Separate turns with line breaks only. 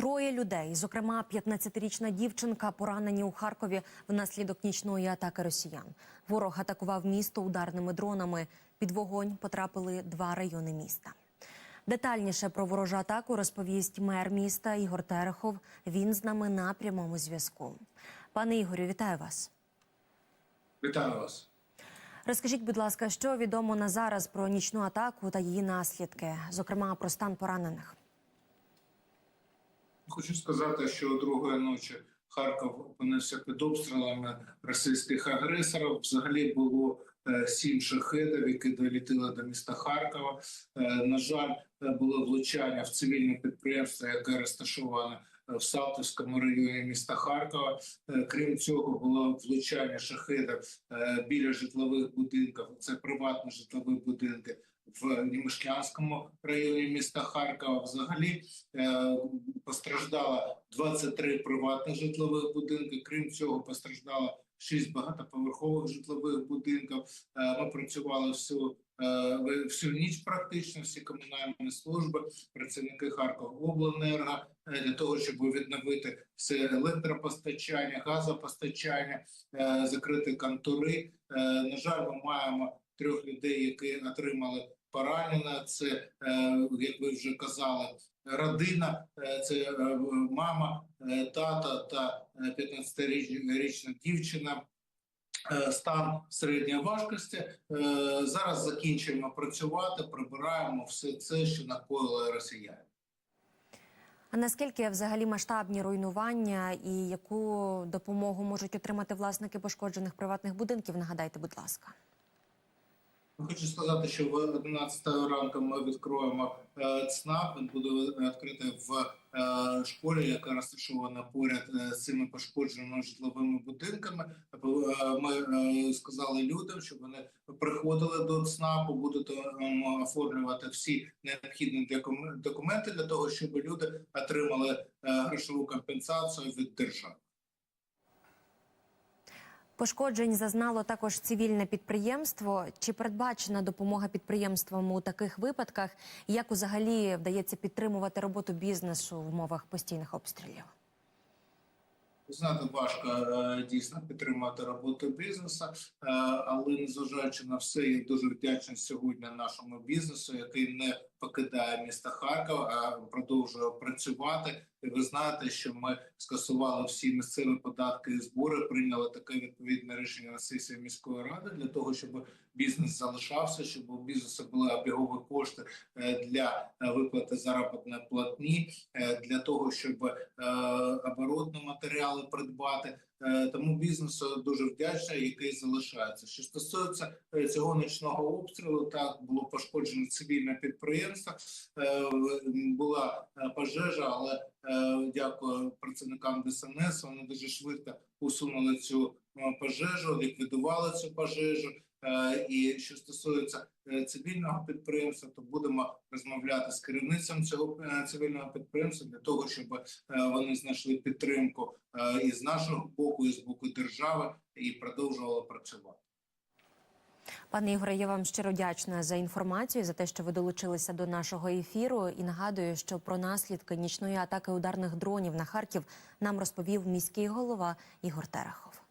Троє людей, зокрема 15-річна дівчинка, поранені у Харкові внаслідок нічної атаки росіян. Ворог атакував місто ударними дронами. Під вогонь потрапили два райони міста. Детальніше про ворожу атаку розповість мер міста Ігор Терехов. Він з нами на прямому зв'язку. Пане Ігорю, вітаю вас.
Вітаю вас.
Розкажіть, будь ласка, що відомо на зараз про нічну атаку та її наслідки, зокрема про стан поранених.
Хочу сказати, що другої ночі Харків опинився під обстрілами російських агресорів. Взагалі було е, сім шахедів, які долітили до міста Харкова. Е, На жаль, е, було влучання в цивільне підприємство, яке розташоване в Салтівському районі міста Харкова. Е, Крім цього, було влучання шахедів е, біля житлових будинків. Це приватні житлові будинки. В Німишлянському районі міста Харкова взагалі е, постраждало 23 приватних житлових будинки. Крім цього, постраждало 6 багатоповерхових житлових будинків. Е, Ми працювали всю, е, всю ніч практично, всі комунальні служби, працівники Харковобленерго е, для того, щоб відновити все електропостачання, газопостачання, закрити контури. Е, На жаль, ми маємо трьох людей, які отримали поранення. Це, як ви вже казали, родина, е, це е, мама, е, тата та 15-річна дівчина. Стан середньої важкості зараз закінчуємо працювати, прибираємо все це, що накоїли росіяни.
А наскільки взагалі масштабні руйнування і яку допомогу можуть отримати власники пошкоджених приватних будинків? Нагадайте, будь ласка.
Хочу сказати, що в 11 ранку ми відкроємо е, ЦНАП. Він буде відкритий в е, школі, яка розташована поряд е, з цими пошкодженими житловими будинками. Е, Ми е, сказали людям, щоб вони приходили до ЦНАПу, е, оформлювати всі необхідні докумен- документи для того, щоб люди отримали е, грошову компенсацію від держави.
Пошкоджень зазнало також цивільне підприємство. Чи передбачена допомога підприємствам у таких випадках? Як взагалі вдається підтримувати роботу бізнесу в умовах постійних обстрілів?
Ви Знаєте, важко е, дійсно підтримати роботу бізнесу, е, але незважаючи на все, я дуже вдячний сьогодні нашому бізнесу, який не покидає місто Харків, а продовжує працювати. І ви знаєте, що ми скасували всі місцеві податки і збори, прийняли таке відповідне рішення на сесії міської ради для того, щоб бізнес залишався, щоб у бізнесу були обігові кошти е, для е, виплати заробітної платні, е, для того, щоб оборотні матеріали придбати. Е, Тому бізнесу дуже вдячний, який залишається. Що стосується е, цього нічного обстрілу, так було пошкоджено цивільне підприємство. Е, Була пожежа, але дякую працівникам ДСНС. Вони дуже швидко усунули цю пожежу, ліквідували цю пожежу. Е, І що стосується е, цивільного підприємства, то будемо розмовляти з керівництвом цього е, цивільного підприємства для того, щоб вони знайшли підтримку і з нашого боку, і з боку держави, і продовжували працювати.
Пане Ігоре, я вам щиро вдячна за інформацію, за те, що ви долучилися до нашого ефіру. І нагадую, що про наслідки нічної атаки ударних дронів на Харків нам розповів міський голова Ігор Терехов.